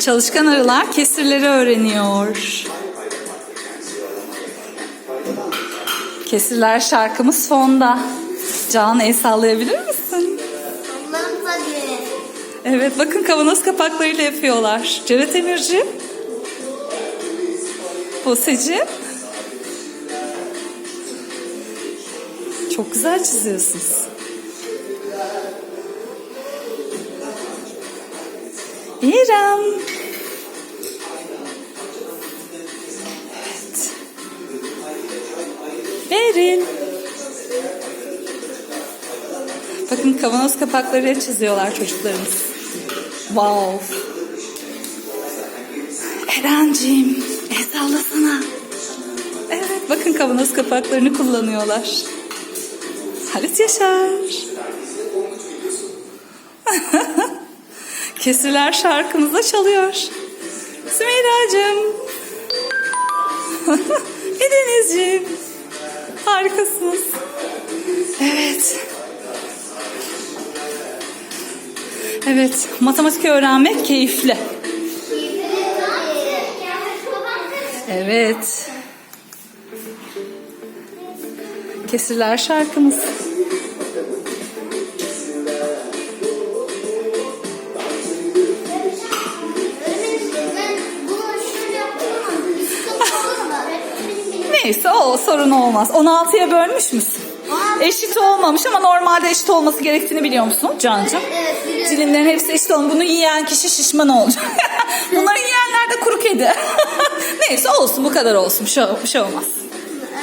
Çalışkan arılar kesirleri öğreniyor. Kesirler şarkımız fonda. Can el sallayabilir misin? Evet bakın kavanoz kapaklarıyla yapıyorlar. Cevdet Emirci. Buse'cim. Çok güzel çiziyorsunuz. İrem. Evet. Beril. Bakın kavanoz kapakları çiziyorlar çocuklarımız. Wow. Erencim, el sallasana. Evet, bakın kavanoz kapaklarını kullanıyorlar. Halit Yaşar. Kesirler şarkımızda çalıyor. Sümeyra'cığım. Edenizciğim. Harikasınız. Evet. Evet, matematik öğrenmek keyifli. Evet. Kesirler şarkımız. Neyse o sorun olmaz. 16'ya bölmüş müsün? Eşit olmamış ama normalde eşit olması gerektiğini biliyor musun Cancığım? Evet biliyorum. Dilimlerin hepsi eşit olmalı. Bunu yiyen kişi şişman olacak. Bunları yiyenler de kuru kedi. Neyse olsun bu kadar olsun. Bir şey, bir şey olmaz.